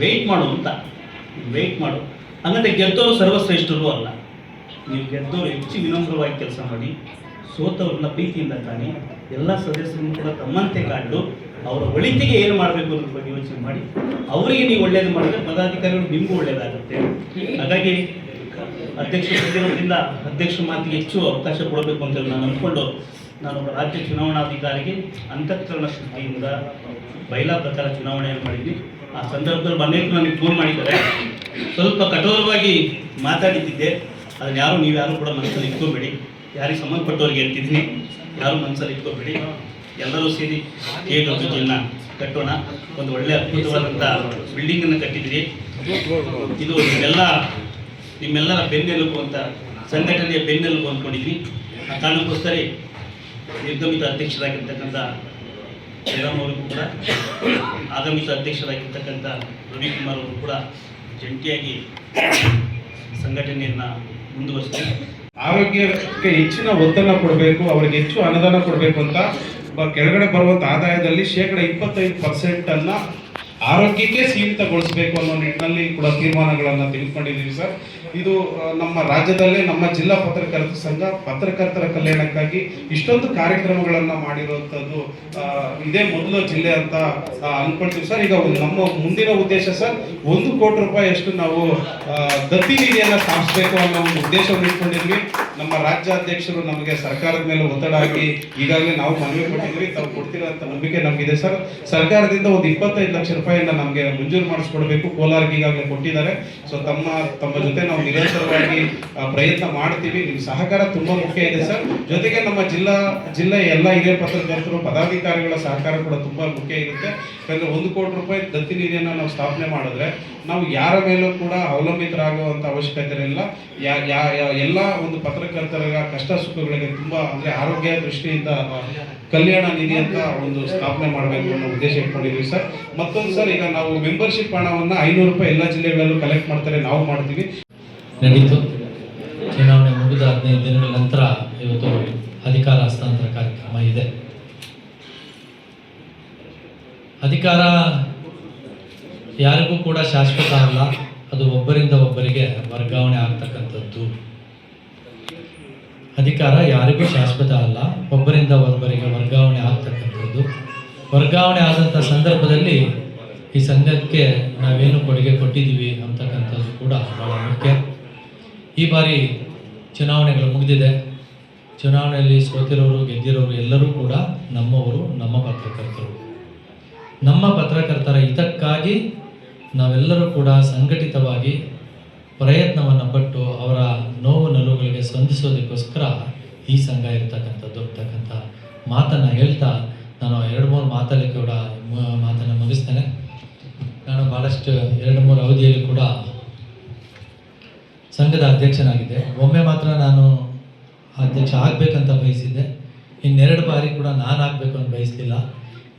Weight ಮಾಡು ಅಂತ. Weight ಮಾಡು. ಹಂಗಂದ್ರೆ ಗೆದ್ದವರು ಸರ್ವಶ್ರೇಷ್ಠರು ಅಲ್ಲ. ನೀವು ಗೆದ್ದವರು ಹೆಚ್ಚು ವಿನಮ್ರವಾಗಿ ಕೆಲಸ ಮಾಡಿ, ಸೋತವ್ರನ್ನ ಪ್ರೀತಿಯಿಂದ ಕಾಣಿ ಎಲ್ಲ ಸದಸ್ಯರನ್ನು ಕೂಡ ತಮ್ಮಂತೆ ಕಾಡು ಅವರ ಒಳಿತಿಗೆ ಏನು ಮಾಡಬೇಕು ಅನ್ನೋದ್ರ ಬಗ್ಗೆ ಯೋಚನೆ ಮಾಡಿ, ಅವರಿಗೆ ನೀವು ಒಳ್ಳೇದು ಮಾಡಿದ್ರೆ ಪದಾಧಿಕಾರಿಗಳು ನಿಮಗೂ ಒಳ್ಳೇದಾಗುತ್ತೆ. ಹಾಗಾಗಿ ಅಧ್ಯಕ್ಷ ಅಧ್ಯಕ್ಷ ಮಾತಿಗೆ ಹೆಚ್ಚು ಅವಕಾಶ ಕೊಡಬೇಕು ಅಂತ ನಾನು ಅಂದ್ಕೊಂಡು ನಾನು ರಾಜ್ಯ ಚುನಾವಣಾಧಿಕಾರಿಗೆ ಅಂತಃಕರಣ ಶುದ್ಧಿಯಿಂದ ಬೈಲಾ ಪ್ರಕಾರ ಚುನಾವಣೆಯನ್ನು ಮಾಡಿದ್ವಿ. ಆ ಸಂದರ್ಭದಲ್ಲಿ ಅನೇಕ ನನಗೆ ಫೋನ್ ಮಾಡಿದ್ದಾರೆ. ಸ್ವಲ್ಪ ಕಠೋರವಾಗಿ ಮಾತಾಡಿದ್ದಿದ್ದೆ. ಅದನ್ನ ಯಾರು, ನೀವು ಯಾರು ಕೂಡ ಮನಸ್ಸಲ್ಲಿ ಇಟ್ಕೋಬೇಡಿ. ಯಾರಿಗೆ ಸಂಬಂಧಪಟ್ಟವ್ರಿಗೆ ಹೇಳ್ತಿದ್ದೀನಿ. ಯಾರು ಮನಸ್ಸಲ್ಲಿ ಇಟ್ಕೋಬೇಡಿ. ಎಲ್ಲರೂ ಸೇರಿ ಕೆ ಡಬ್ಲ್ಯೂಜಿನ ಕಟ್ಟೋಣ. ಒಂದು ಒಳ್ಳೆ ಅದ್ಭುತವಾದಂಥ ಬಿಲ್ಡಿಂಗನ್ನು ಕಟ್ಟಿದ್ರಿ ಇದು ನಿಮ್ಮೆಲ್ಲ, ನಿಮ್ಮೆಲ್ಲರ ಬೆನ್ನೆಲುಬು ಅಂತ, ಸಂಘಟನೆಯ ಬೆನ್ನೆಲುಬು ಅಂದ್ಕೊಂಡಿದ್ವಿ ಆ ಕಾರಣಕ್ಕೋಸ್ಕರ ನಿರ್ಗಮಿತ ಅಧ್ಯಕ್ಷರಾಗಿರ್ತಕ್ಕಂಥ ಜಯರಾಮ್ ಅವರಿಗೂ ಕೂಡ, ಆಗಮಿತ ಅಧ್ಯಕ್ಷರಾಗಿರ್ತಕ್ಕಂಥ ರವಿಕುಮಾರ್ ಅವರು ಕೂಡ ಜಂಟಿಯಾಗಿ ಸಂಘಟನೆಯನ್ನು ಮುಂದುವರಿಸ್ತೀವಿ ಆರೋಗ್ಯಕ್ಕೆ ಹೆಚ್ಚಿನ ಒತ್ತನ್ನು ಕೊಡಬೇಕು, ಅವರಿಗೆ ಹೆಚ್ಚು ಅನುದಾನ ಕೊಡಬೇಕು ಅಂತ ಕೆಳಗಡೆ ಬರುವಂತ ಆದಾಯದಲ್ಲಿ ಶೇಕಡ ಇಪ್ಪತ್ತೈದು ಪರ್ಸೆಂಟನ್ನು ಆರೋಗ್ಯಕ್ಕೆ ಸೀಮಿತಗೊಳಿಸಬೇಕು ಅನ್ನೋ ನಿಟ್ಟಿನಲ್ಲಿ ಕೂಡ ತೀರ್ಮಾನಗಳನ್ನು ತೆಗೆದುಕೊಂಡಿದ್ದೀವಿ ಸರ್. ಇದು ನಮ್ಮ ರಾಜ್ಯದಲ್ಲೇ ನಮ್ಮ ಜಿಲ್ಲಾ ಪತ್ರಕರ್ತರ ಸಂಘ ಪತ್ರಕರ್ತರ ಕಲ್ಯಾಣಕ್ಕಾಗಿ ಇಷ್ಟೊಂದು ಕಾರ್ಯಕ್ರಮಗಳನ್ನು ಮಾಡಿರುವಂಥದ್ದು ಇದೇ ಮೊದಲ ಜಿಲ್ಲೆ ಅಂತ ಅನ್ಕೊಳ್ತೀವಿ ಸರ್, ಈಗ ನಮ್ಮ ಮುಂದಿನ ಉದ್ದೇಶ, ಸರ್, ಒಂದು ಕೋಟಿ ರೂಪಾಯಿಯಷ್ಟು ನಾವು ದತ್ತಿ ನಿಧಿಯನ್ನು ಸ್ಥಾಪಿಸಬೇಕು ಅನ್ನೋ ಒಂದು ಉದ್ದೇಶವನ್ನು ಇಟ್ಕೊಂಡಿದ್ವಿ. ನಮ್ಮ ರಾಜ್ಯಾಧ್ಯಕ್ಷರು ನಮಗೆ ಸರ್ಕಾರದ ಮೇಲೆ ಒತ್ತಡ ಹಾಕಿ ಈಗಾಗಲೇ ನಾವು ಮನವಿ ಕೊಟ್ಟಿದ್ವಿ. ತಾವು ಕೊಡ್ತೀರಾ ಅಂತ ನಂಬಿಕೆ ನಮಗಿದೆ, ಸರ್. ಸರ್ಕಾರದಿಂದ ಒಂದು ಇಪ್ಪತ್ತೈದು ಲಕ್ಷ ರೂಪಾಯಿಯನ್ನು ನಮಗೆ ಮಂಜೂರು ಮಾಡಿಸ್ಕೊಡ್ಬೇಕು. ಕೋಲಾರ್ಗೆ ಈಗಾಗಲೇ ಕೊಟ್ಟಿದ್ದಾರೆ. ಸೊ ತಮ್ಮ ತಮ್ಮ ಜೊತೆ ನಾವು ನಿರಂತರವಾಗಿ ಪ್ರಯತ್ನ ಮಾಡ್ತೀವಿ. ನಿಮ್ಮ ಸಹಕಾರ ತುಂಬಾ ಮುಖ್ಯ ಇದೆ ಸರ್. ಜೊತೆಗೆ ನಮ್ಮ ಜಿಲ್ಲಾ ಜಿಲ್ಲೆಯ ಎಲ್ಲ ಹಿರಿಯ ಪತ್ರಕರ್ತರು, ಪದಾಧಿಕಾರಿಗಳ ಸಹಕಾರ ಕೂಡ ತುಂಬಾ ಮುಖ್ಯ ಇರುತ್ತೆ. ಯಾಕಂದರೆ ಒಂದು ಕೋಟಿ ರೂಪಾಯಿ ದತ್ತಿ ನಿಧಿಯನ್ನು ನಾವು ಸ್ಥಾಪನೆ ಮಾಡಿದ್ರೆ ನಾವು ಯಾರ ಮೇಲೂ ಕೂಡ ಅವಲಂಬಿತರಾಗುವಂತ ಅವಶ್ಯಕತೆ ಇಲ್ಲ. ಯಾ ಯಾ ಎಲ್ಲ ಒಂದು ಪತ್ರಕರ್ತರ ಕಷ್ಟ ಸುಖಗಳಿಗೆ ತುಂಬಾ, ಅಂದರೆ ಆರೋಗ್ಯ ದೃಷ್ಟಿಯಿಂದ ಕಲ್ಯಾಣ ನಿಧಿ ಅಂತ ಒಂದು ಸ್ಥಾಪನೆ ಮಾಡಬೇಕು ಅನ್ನೋ ಉದ್ದೇಶ ಇಟ್ಕೊಂಡಿದ್ವಿ ಸರ್. ಮತ್ತೊಂದು ಸರ್, ಈಗ ನಾವು ಮೆಂಬರ್ಶಿಪ್ ಹಣವನ್ನ ಐನೂರು ರೂಪಾಯಿ ಎಲ್ಲ ಜಿಲ್ಲೆಗಳಲ್ಲೂ ಕಲೆಕ್ಟ್ ಮಾಡ್ತಾರೆ, ನಾವು ಮಾಡ್ತೀವಿ. ನಡೀತು. ಚುನಾವಣೆ ಮುಗಿದ ಹದಿನೈದು ದಿನಗಳ ನಂತರ ಇವತ್ತು ಅಧಿಕಾರ ಹಸ್ತಾಂತರ ಕಾರ್ಯಕ್ರಮ ಇದೆ. ಅಧಿಕಾರ ಯಾರಿಗೂ ಕೂಡ ಶಾಶ್ವತ ಅಲ್ಲ. ಅದು ಒಬ್ಬರಿಂದ ಒಬ್ಬರಿಗೆ ವರ್ಗಾವಣೆ ಆಗ್ತಕ್ಕಂಥದ್ದು. ಅಧಿಕಾರ ಯಾರಿಗೂ ಶಾಶ್ವತ ಅಲ್ಲ. ಒಬ್ಬರಿಂದ ಒಬ್ಬರಿಗೆ ವರ್ಗಾವಣೆ ಆಗ್ತಕ್ಕಂಥದ್ದು. ವರ್ಗಾವಣೆ ಆದಂಥ ಸಂದರ್ಭದಲ್ಲಿ ಈ ಸಂಘಕ್ಕೆ ನಾವೇನು ಕೊಡುಗೆ ಕೊಟ್ಟಿದ್ದೀವಿ ಅಂತಕ್ಕಂಥದ್ದು ಕೂಡ ಬಹಳ ಮುಖ್ಯ. ಈ ಬಾರಿ ಚುನಾವಣೆಗಳು ಮುಗಿದಿದೆ. ಚುನಾವಣೆಯಲ್ಲಿ ಸೋತಿರೋರು, ಗೆದ್ದಿರೋರು ಎಲ್ಲರೂ ಕೂಡ ನಮ್ಮವರು, ನಮ್ಮ ಪತ್ರಕರ್ತರು. ನಮ್ಮ ಪತ್ರಕರ್ತರ ಹಿತಕ್ಕಾಗಿ ನಾವೆಲ್ಲರೂ ಕೂಡ ಸಂಘಟಿತವಾಗಿ ಪ್ರಯತ್ನವನ್ನು ಪಟ್ಟು ಅವರ ನೋವು ನಲುಗಳಿಗೆ ಸ್ಪಂದಿಸೋದಕ್ಕೋಸ್ಕರ ಈ ಸಂಘ ಇರ್ತಕ್ಕಂಥದ್ದು ಅಂತಕ್ಕಂಥ ಮಾತನ್ನು ಹೇಳ್ತಾ ನಾನು ಎರಡು ಮೂರು ಮಾತಲ್ಲಿ ಕೂಡ ಮಾತನ್ನು ಮುಗಿಸ್ತೇನೆ. ನಾನು ಭಾಳಷ್ಟು ಎರಡು ಮೂರು ಅವಧಿಯಲ್ಲಿ ಕೂಡ ಸಂಘದ ಅಧ್ಯಕ್ಷನಾಗಿದ್ದೆ. ಒಮ್ಮೆ ಮಾತ್ರ ನಾನು ಅಧ್ಯಕ್ಷ ಆಗಬೇಕಂತ ಬಯಸಿದ್ದೆ. ಇನ್ನೆರಡು ಬಾರಿ ಕೂಡ ನಾನು ಆಗಬೇಕು ಅಂತ ಬಯಸಲಿಲ್ಲ.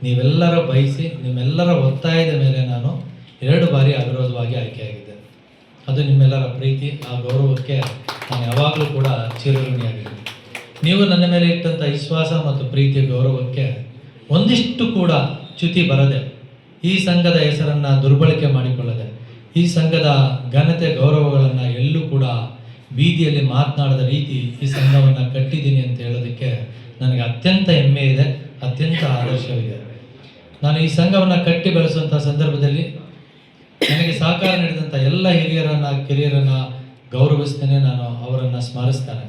ನೀವೆಲ್ಲರ ಬಯಸಿ, ನಿಮ್ಮೆಲ್ಲರ ಒತ್ತಾಯದ ಮೇಲೆ ನಾನು ಎರಡು ಬಾರಿ ಅವಿರೋಧವಾಗಿ ಆಯ್ಕೆಯಾಗಿದ್ದೆ. ಅದು ನಿಮ್ಮೆಲ್ಲರ ಪ್ರೀತಿ, ಆ ಗೌರವಕ್ಕೆ ನಾನು ಯಾವಾಗಲೂ ಕೂಡ ಚಿರಋಣಿಯಾಗಿದ್ದೀನಿ. ನೀವು ನನ್ನ ಮೇಲೆ ಇಟ್ಟಂಥ ವಿಶ್ವಾಸ ಮತ್ತು ಪ್ರೀತಿ ಗೌರವಕ್ಕೆ ಒಂದಿಷ್ಟು ಕೂಡ ಚ್ಯುತಿ ಬರದೆ, ಈ ಸಂಘದ ಹೆಸರನ್ನು ದುರ್ಬಳಕೆ ಮಾಡಿಕೊಳ್ಳದೆ, ಈ ಸಂಘದ ಘನತೆ ಗೌರವಗಳನ್ನು ಕೂಡ ಬೀದಿಯಲ್ಲಿ ಮಾತನಾಡದ ರೀತಿ ಈ ಸಂಘವನ್ನು ಕಟ್ಟಿದ್ದೀನಿ ಅಂತ ಹೇಳೋದಕ್ಕೆ ನನಗೆ ಅತ್ಯಂತ ಹೆಮ್ಮೆ ಇದೆ, ಅತ್ಯಂತ ಆದರ್ಶವಿದೆ. ನಾನು ಈ ಸಂಘವನ್ನು ಕಟ್ಟಿ ಬೆಳೆಸುವಂಥ ಸಂದರ್ಭದಲ್ಲಿ ನನಗೆ ಸಹಕಾರ ನೀಡಿದಂಥ ಎಲ್ಲ ಹಿರಿಯರನ್ನ, ಕಿರಿಯರನ್ನು ಗೌರವಿಸ್ತೇನೆ, ನಾನು ಅವರನ್ನು ಸ್ಮರಿಸ್ತೇನೆ.